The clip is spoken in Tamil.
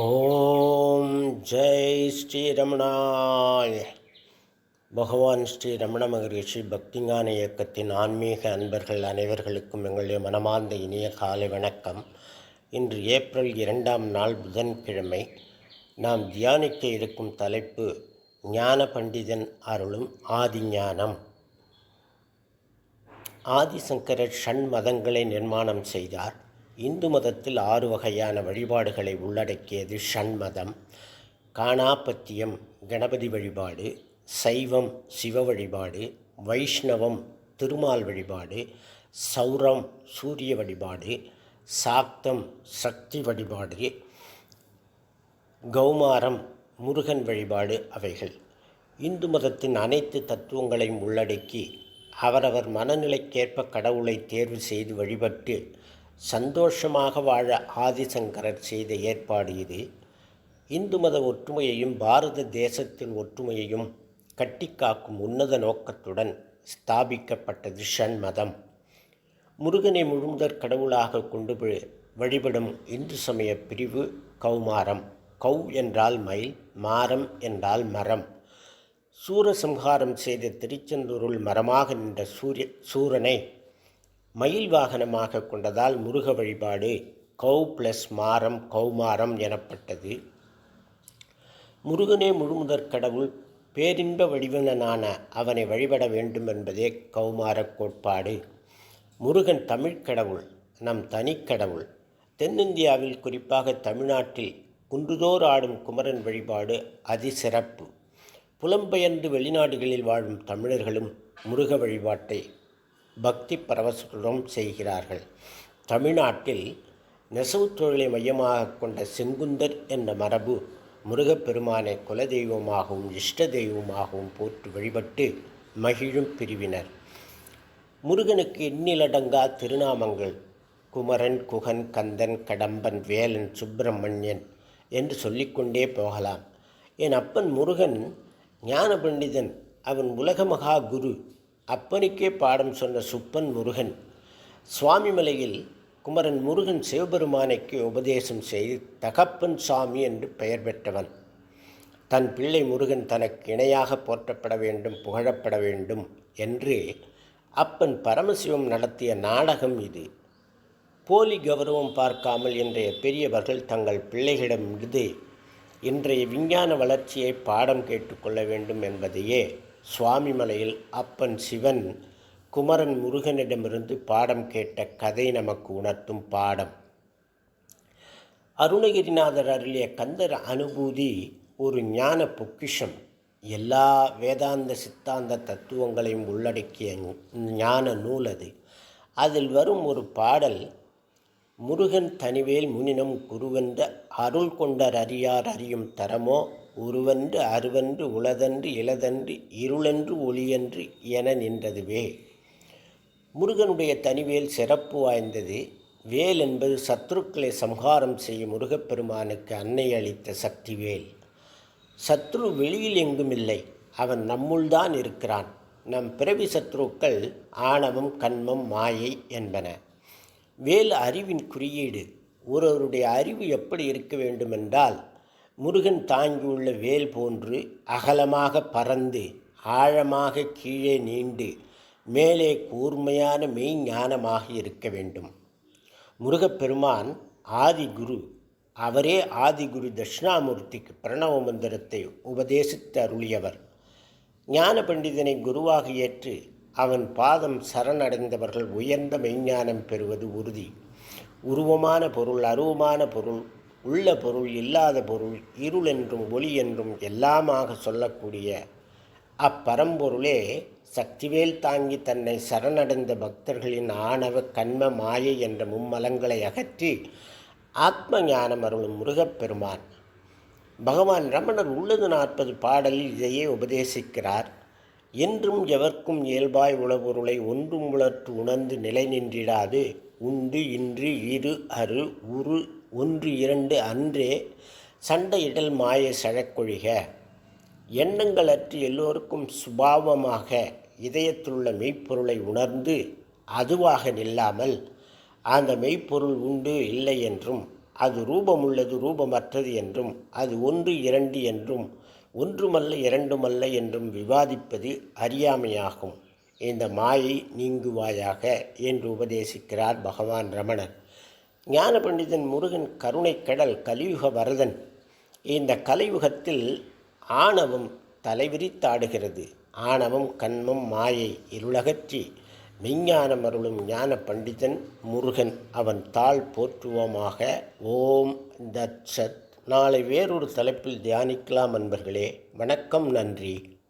ஓம் ஜெய் ஸ்ரீரமணாய். பகவான் ஸ்ரீ ரமண மகரிஷி பக்திஞான இயக்கத்தின் ஆன்மீக அன்பர்கள் அனைவர்களுக்கும் எங்களுடைய மனமார்ந்த இனிய காலை வணக்கம். இன்று ஏப்ரல் இரண்டாம் நாள் புதன்கிழமை நாம் தியானிக்க இருக்கும் தலைப்பு ஞான பண்டிதன் அருளும் ஆதிஞானம். ஆதிசங்கரர் ஷண் மதங்களை நிர்மாணம் செய்தார். இந்து மதத்தில் ஆறு வகையான வழிபாடுகளை உள்ளடக்கியது ஷண்மதம் காணாபத்தியம் கணபதி வழிபாடு சைவம் சிவ வழிபாடு வைஷ்ணவம் திருமால் வழிபாடு சௌரம் சூரிய வழிபாடு சாக்தம் சக்தி வழிபாடு கௌமாரம் முருகன் வழிபாடு அவைகள். இந்து மதத்தின் அனைத்து தத்துவங்களையும் உள்ளடக்கி அவரவர் மனநிலைக்கேற்ப கடவுளை தேர்வு செய்து வழிபட்டு சந்தோஷமாக வாழ ஆதிசங்கரர் செய்த ஏற்பாடு இது. இந்து மத ஒற்றுமையையும் பாரத தேசத்தின் ஒற்றுமையையும் கட்டிக்காக்கும் உன்னத நோக்கத்துடன் ஸ்தாபிக்கப்பட்டது ஷண்மதம் முருகனை முழுமுதற் கடவுளாக கொண்டு வழிபடும் இந்து சமய பிரிவு கௌமாரம். கௌ என்றால் மயில் மாரம் என்றால் மரம். சூரசம்ஹாரம் செய்த திருச்செந்தூருள் மரமாக நின்ற சூரிய சூரனை மயில் வாகனமாக கொண்டதால் முருக வழிபாடு கௌ பிளஸ் மாரம் கௌமாரம் எனப்பட்டது. முருகனே முழுமுதற் கடவுள் பேரின்ப வடிவனான அவனை வழிபட வேண்டும் என்பதே கௌமார கோட்பாடு. முருகன் தமிழ்க் கடவுள் நம் தனிக்கடவுள் தென்னிந்தியாவில் குறிப்பாக தமிழ்நாட்டில் குன்றுதோர் ஆடும் குமரன் வழிபாடு அதிசிறப்பு புலம்பெயர்ந்து வெளிநாடுகளில் வாழும் தமிழர்களும் முருக வழிபாட்டை பக்தி பரவசுடன் செய்கிறார்கள். தமிழ்நாட்டில் நெசவு தொழிலை மையமாக கொண்ட செங்குந்தர் என்ற மரபு முருகப்பெருமானை குலதெய்வமாகவும் இஷ்ட தெய்வமாகவும் போற்று வழிபட்டு மகிழும் பிரிவினர். முருகனுக்கு எண்ணிலடங்கா திருநாமங்கள். குமரன் குகன் கந்தன் கடம்பன் வேலன் சுப்பிரமணியன் என்று சொல்லிக்கொண்டே போகலாம். என் அப்பன் முருகன் ஞான பண்டிதன். அவன் உலக மகா குரு அப்பனுக்கே பாடம் சொன்ன சுப்பன் முருகன் சுவாமிமலையில் குமரன் முருகன் சிவபெருமானைக்கு உபதேசம் செய்து தகப்பன் சாமி என்று பெயர் பெற்றவன். தன் பிள்ளை முருகன் தனக்கு இணையாக போற்றப்பட வேண்டும் புகழப்பட வேண்டும் என்று அப்பன் பரமசிவம் நடத்திய நாடகம் இது. போலி கௌரவம் பார்க்காமல் இன்றைய பெரியவர்கள் தங்கள் பிள்ளைகளிடமிருந்து இன்றைய விஞ்ஞான வளர்ச்சியை பாடம் கேட்டுக்கொள்ள வேண்டும் என்பதையே சுவாமிமலையில் அப்பன் சிவன் குமரன் முருகனிடமிருந்து பாடம் கேட்ட கதை நமக்கு உணர்த்தும் பாடம். அருணகிரிநாதர் அருளிய கந்தர் அனுபூதி ஒரு ஞான பொக்கிஷம். எல்லா வேதாந்த சித்தாந்த தத்துவங்களையும் உள்ளடக்கிய ஞான நூல் அது. அதில் வரும் ஒரு பாடல் முருகன் தனிவேல் முனினம் குருவென்ற அருள் கொண்டர் அறியார் அறியும் தரமோ உருவன்று அருவன்று உளதன்று இளதன்று இருளன்று ஒளியன்று என நின்றதுவே. முருகனுடைய தனிவேல் சிறப்பு வாய்ந்தது. வேல் என்பது சத்ருக்களை சம்ஹாரம் செய்யும் முருகப்பெருமானுக்கு அன்னை அளித்த சக்தி வேல். சத்ரு வெளியில் எங்கும் இல்லை. அவன் நம்முள்தான் இருக்கிறான். நம் பிறவி சத்ருக்கள் ஆணவம் கண்மம் மாயை என்பன. வேல் அறிவின் குறியீடு. ஒருவருடைய அறிவு எப்படி இருக்க வேண்டுமென்றால் முருகன் தாங்கியுள்ள வேல் போன்று அகலமாக பறந்து ஆழமாக கீழே நீண்டு மேலே கூர்மையான மெய்ஞானமாக இருக்க வேண்டும். முருகப்பெருமான் ஆதிகுரு அவரே ஆதிகுரு தட்சிணாமூர்த்திக்கு பிரணவ மந்திரத்தை உபதேசித்து அருளியவர். ஞான பண்டிதனை குருவாக ஏற்று அவன் பாதம் சரணடைந்தவர்கள் உயர்ந்த மெய்ஞானம் பெறுவது உறுதி. உருவமான பொருள் அருவமான பொருள் உள்ள பொருள் இல்லாத பொருள் இருள் என்றும் ஒளி என்றும் எல்லாமாக சொல்லக்கூடிய அப்பரம்பொருளே சக்திவேல் தாங்கி தன்னை சரணடைந்த பக்தர்களின் ஆணவ கண்ம மாயை என்ற மும்மலங்களை அகற்றி ஆத்ம ஞானம் அருளும் முருகப்பெருமான். பகவான் ரமணர் உள்ளது நாற்பது பாடலில் இதையே உபதேசிக்கிறார். என்றும் எவர்க்கும் இயல்பாய் உளபொருளை ஒன்றும் உளற்று உணர்ந்து நிலை நின்றிடாது. உண்டு இன்று இரு அரு உரு ஒன்று இரண்டு அன்றே சண்டையிடல் மாய சழக்கொழிக. எண்ணங்களற்று எல்லோருக்கும் சுபாவமாக இதயத்துள்ள மெய்ப்பொருளை உணர்ந்து அதுவாக நில்லாமல் அந்த மெய்ப்பொருள் உண்டு இல்லை என்றும் அது ரூபமுள்ளது ரூபமற்றது என்றும் அது ஒன்று இரண்டு என்றும் ஒன்றுமல்ல இரண்டுமல்ல என்றும் விவாதிப்பது அறியாமையாகும். இந்த மாயை நீங்குவாயாக என்று உபதேசிக்கிறார் பகவான் ரமணன் ஞான பண்டிதன் முருகன் கருணைக்கடல் கலியுக வரதன் இந்த கலியுகத்தில் ஆணவம் தலைவிரித்தாடுகிறது. ஆணவம் கண்மம் மாயை இருளகற்றி மெஞ்ஞானம் அருளும் ஞான பண்டிதன் முருகன் அவன் தாள் போற்றுவோமாக. ஓம் தத் சத் நாளை வேறொரு தலைப்பில் தியானிக்கலாம் அன்பர்களே. வணக்கம் நன்றி.